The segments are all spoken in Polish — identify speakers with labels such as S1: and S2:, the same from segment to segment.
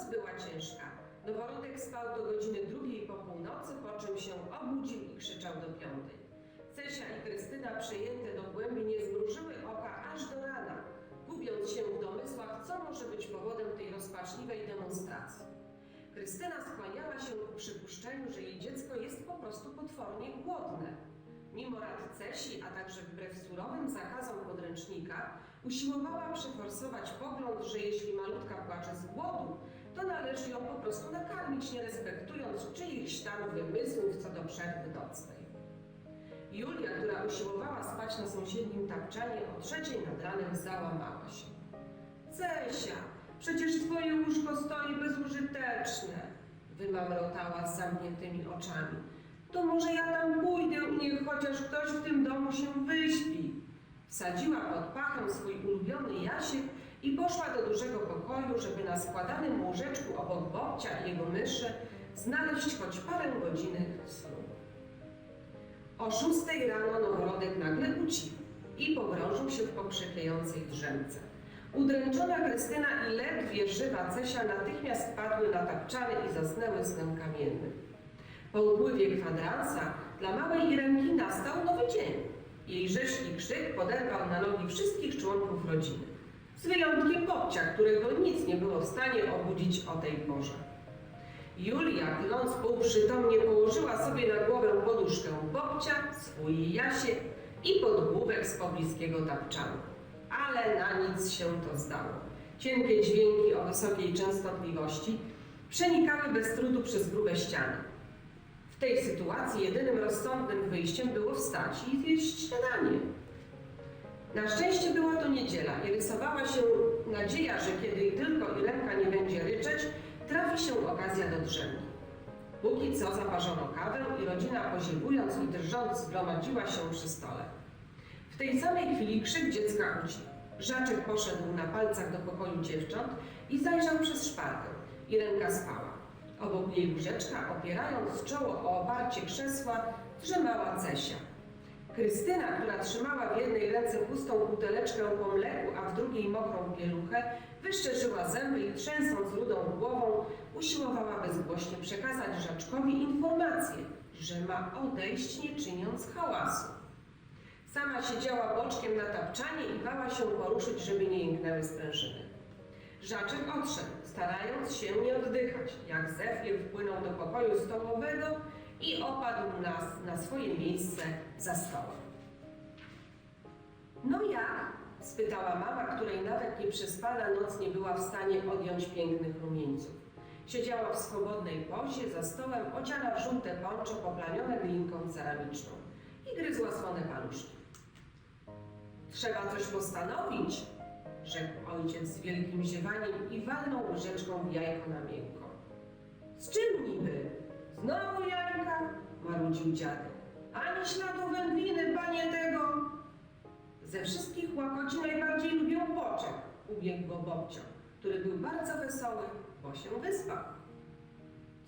S1: Noc była ciężka. Noworodek spał do godziny drugiej po północy, po czym się obudził i krzyczał do piątej. Cesia i Krystyna przejęte do głębi nie zmrużyły oka aż do rana, gubiąc się w domysłach, co może być powodem tej rozpaczliwej demonstracji. Krystyna skłaniała się ku przypuszczeniu, że jej dziecko jest po prostu potwornie głodne. Mimo rad Cesi, a także wbrew surowym zakazom podręcznika, usiłowała przeforsować pogląd, że jeśli malutka płacze z głodu, to należy ją po prostu nakarmić, nie respektując czyichś tam wymysłów co do przerwy nocnej. Julia, która usiłowała spać na sąsiednim tapczanie o trzeciej nad ranem, załamała się. Cesia, przecież twoje łóżko stoi bezużyteczne, wymamrotała z zamkniętymi oczami. To może ja tam pójdę i niech chociaż ktoś w tym domu się wyśpi. Wsadziła pod pachę swój ulubiony jasiek i poszła do dużego pokoju, żeby na składanym łóżeczku obok Bobcia i jego myszy znaleźć choć parę godzinek snu. O szóstej rano noworodek nagle ucichł i pogrążył się w pokrzepiającej drzemce. Udręczona Krystyna i ledwie żywa Cesia natychmiast padły na tapczany i zasnęły snem kamiennym. Po upływie kwadransa dla małej Irenki nastał nowy dzień. Jej rzeźki krzyk poderwał na nogi wszystkich członków rodziny. Z wyjątkiem Bobcia, którego nic nie było w stanie obudzić o tej porze. Julia, kląc półprzytomnie, położyła sobie na głowę poduszkę Bobcia, swój jasiek i podgłówek z pobliskiego tapczanu. Ale na nic się to zdało. Cienkie dźwięki o wysokiej częstotliwości przenikały bez trudu przez grube ściany. W tej sytuacji jedynym rozsądnym wyjściem było wstać i zjeść śniadanie. Na szczęście była to niedziela i rysowała się nadzieja, że kiedy tylko Irenka nie będzie ryczeć, trafi się okazja do drzemki. Póki co zaparzono kawę i rodzina poziewując i drżąc zgromadziła się przy stole. W tej samej chwili krzyk dziecka ucichł. Żaczek poszedł na palcach do pokoju dziewcząt i zajrzał przez szparkę. Irenka spała. Obok jej łóżeczka, opierając czoło o oparcie krzesła, drzemała Cesia. Krystyna, która trzymała w jednej ręce pustą buteleczkę po mleku, a w drugiej mokrą pieluchę, wyszczerzyła zęby i trzęsąc rudą głową, usiłowała bezgłośnie przekazać Żaczkowi informację, że ma odejść nie czyniąc hałasu. Sama siedziała boczkiem na tapczanie i bała się poruszyć, żeby nie jęknęły sprężyny. Żaczek odszedł, starając się nie oddychać, jak zefir wpłynął do pokoju stołowego i opadł nas na swoje miejsce za stołem. No jak? spytała mama, której nawet nieprzespana noc nie była w stanie odjąć pięknych rumieńców. Siedziała w swobodnej pozie za stołem, odziana w żółte poncho poplamione glinką ceramiczną i gryzła słone paluszki. Trzeba coś postanowić, rzekł ojciec z wielkim ziewaniem i walnął łyżeczką w jajko na miękko. Z czym niby? Znowu jajka? marudził dziadek. Ani śladu wędliny, panie tego! Ze wszystkich łakoci najbardziej lubią boczek, ubiegł go Bobcio, który był bardzo wesoły, bo się wyspał.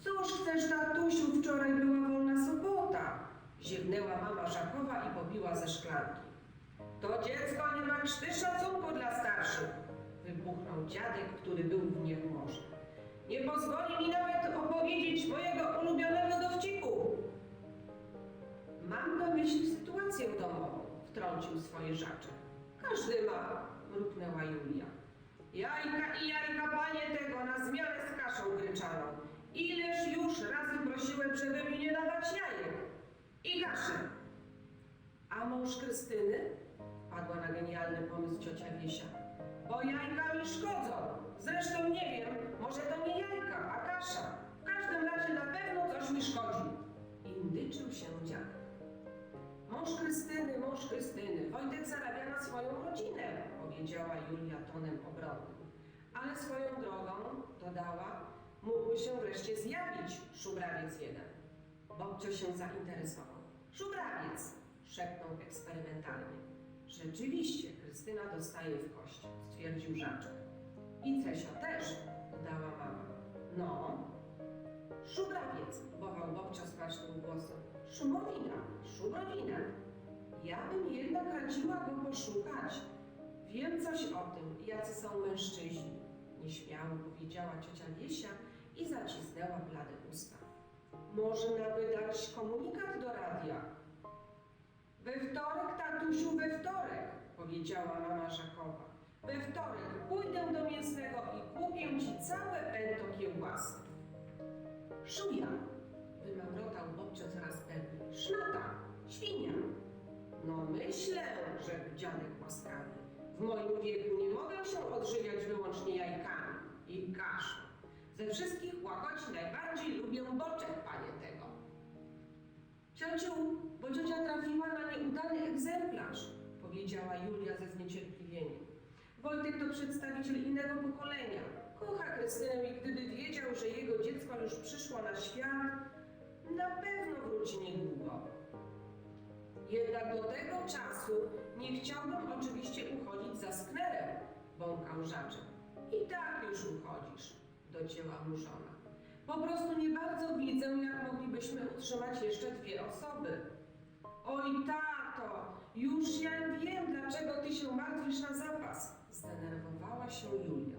S1: Cóż chcesz, tatusiu, wczoraj była wolna sobota, ziewnęła mama Żakowa i pobiła ze szklanki. To dziecko nie ma krzty szacunku dla starszych, wybuchnął dziadek, który był w niechmorze. Nie pozwoli mi nawet opowiedzieć mojego ulubionego dowcipu. Mam na myśli sytuację domową, wtrącił swoje żaczek. Każdy ma, mruknęła Julia. Jajka i jajka, panie tego, na zmianę z kaszą gryczaną. Ileż już razy prosiłem, żeby mi nie dawać jajek i kaszy. A mąż Krystyny? Padła na genialny pomysł ciocia Wiesia. Bo jajka mi szkodzą. Zresztą nie wiem, może to nie jajka, a kasza. W każdym razie na pewno coś mi szkodzi. Indyczył się dziadek. Mąż Krystyny, mąż Krystyny, Wojtek zarabia na swoją rodzinę, powiedziała Julia tonem obronnym. Ale swoją drogą, dodała, mógłby się wreszcie zjawić szubrawiec jeden. Bobcio się zainteresował. Szubrawiec, szepnął eksperymentalnie. Rzeczywiście, Krystyna dostaje w kość, stwierdził Żaczek. I Cesia też, dodała mama. No, szubrawiec, wołał Bobcio smacznym głosem. Szumowina, szumowina. Ja bym jednak radziła go poszukać. Wiem coś o tym, jacy są mężczyźni. Nieśmiało powiedziała ciocia Wiesia i zacisnęła blade usta. Można wydać komunikat do radia. We wtorek, tatusiu, we wtorek, powiedziała mama Żakowa. We wtorek pójdę do mięsnego i kupię ci całe pęto kiełbasy. Szuja, wymamrotał Bobcio coraz pewniej. Szmata, świnia. No myślę, rzekł dziadek łaskawie. W moim wieku nie mogę się odżywiać wyłącznie jajkami i kaszą. Ze wszystkich łakoci najbardziej lubię boczek, panie tego. Ciociu, bo ciocia trafiła na nieudany egzemplarz, powiedziała Julia ze zniecierpliwieniem. Wojtek to przedstawiciel innego pokolenia. Kocha Krystynę i gdyby wiedział, że jego dziecko już przyszło na świat, na pewno wróci niedługo. Jednak do tego czasu nie chciałbym oczywiście uchodzić za sknerę, bąkał Żaczek. I tak już uchodzisz, docięła mu żona. Po prostu nie bardzo widzę, jak moglibyśmy utrzymać jeszcze dwie osoby. Oj, tato, już ja wiem, dlaczego ty się martwisz na zapas, zdenerwowała się Julia.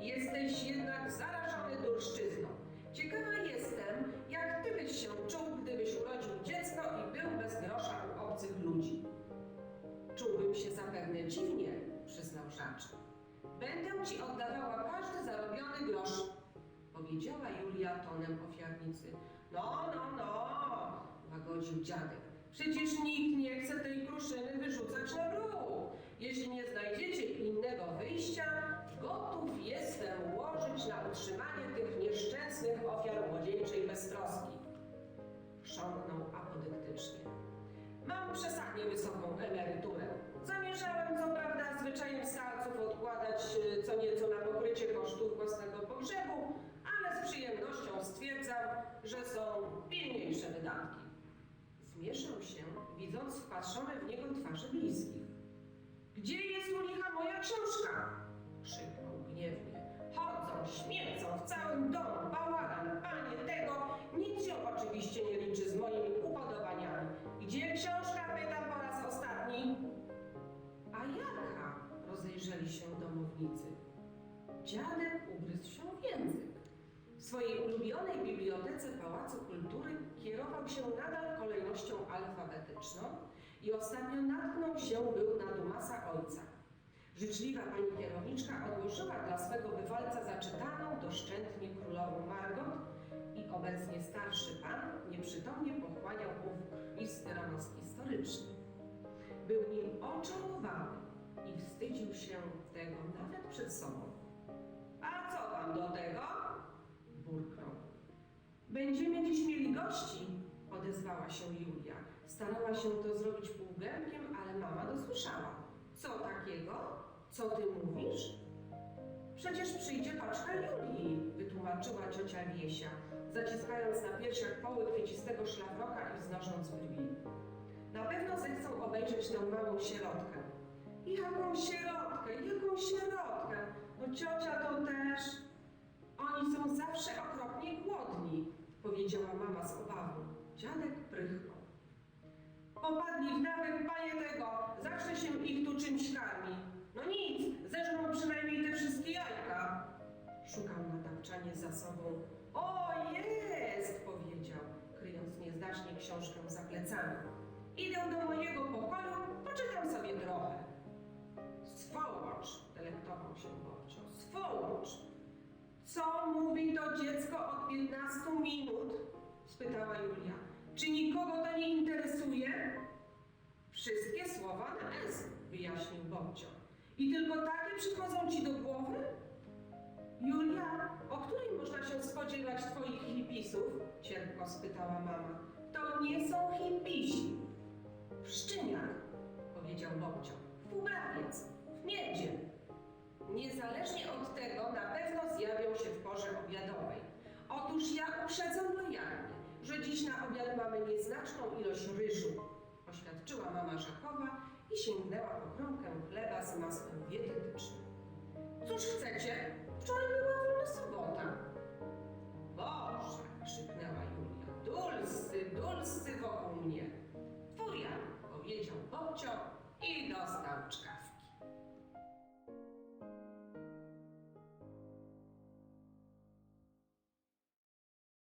S1: Jesteś jednak zarażony durszczyzną. Ciekawa jestem, jak ty byś się czuł, gdybyś urodził dziecko i był bez grosza u obcych ludzi. Czułbym się zapewne dziwnie, przyznał Żaczek. Będę ci oddawała każdy zarobiony grosz, powiedziała Julia tonem ofiarnicy. No, no, no, łagodził dziadek. Przecież nikt nie chce tej kruszyny wyrzucać na bruk. Jeśli nie znajdziecie innego wyjścia, gotów jestem łożyć na utrzymanie tych nieszczęsnych ofiar młodzieńczej beztroski. Chrząknął apodyktycznie. Mam przesadnie wysoką emeryturę. Stwierdzam, że są pilniejsze wydatki. Zmieszał się, widząc wpatrzone w niego twarze bliskich. Gdzie jest u licha moja książka? Krzyknął gniewnie. Chodzą, śmiecą w całym domu, bałagan, panie tego, nic się oczywiście nie liczy z moimi upodobaniami. Gdzie książka, pytam po raz ostatni. A jaka? Rozejrzeli się domownicy. Dziadek ugryzł się w język. W swojej ulubionej bibliotece Pałacu Kultury kierował się nadal kolejnością alfabetyczną i ostatnio natknął się był na Dumasa ojca. Życzliwa pani kierowniczka odłożyła dla swego bywalca zaczytaną doszczętnie królową Margot i obecnie starszy pan nieprzytomnie pochłaniał ów list historyczny. Był nim oczarowany i wstydził się tego nawet przed sobą. A co wam do tego? Będziemy dziś mieli gości, odezwała się Julia. Starała się to zrobić półgębkiem, ale mama dosłyszała. Co takiego? Co ty mówisz? Przecież przyjdzie paczka Julii, wytłumaczyła ciocia Wiesia, zaciskając na piersiach poły kwiecistego szlafroka i wznosząc brwi. Na pewno zechcą obejrzeć tę małą sierotkę. Jaką sierotkę? Jaką sierotkę? No ciocia to też... Zawsze okropnie głodni, powiedziała mama z obawą. Dziadek prychnął. Popadli w nawyk, panie tego, zawsze się ich tu czymś karmi. No nic, zeżrą przynajmniej te wszystkie jajka. Szukał na tapczanie za sobą. O, jest, powiedział, kryjąc niezdacznie książkę za plecami. Idę do mojego pokoju, poczytam sobie trochę. Swołocz, delektował się Bobcio, swołocz. Co mówi to dziecko od 15 minut? spytała Julia. Czy nikogo to nie interesuje? Wszystkie słowa na S, wyjaśnił Bobcio. I tylko takie przychodzą ci do głowy? Julia, o której można się spodziewać twoich hipisów? Cierpko spytała mama. To nie są hipisi. W Szczyniach, powiedział Bobcio. W ubrawiec, w miedzie. Niezależnie od tego na pewno zjawią się w porze obiadowej. Otóż ja uprzedzam lojalnie, że dziś na obiad mamy nieznaczną ilość ryżu, oświadczyła mama Żakowa i sięgnęła po kromkę chleba z masłem dietetycznym. Cóż chcecie?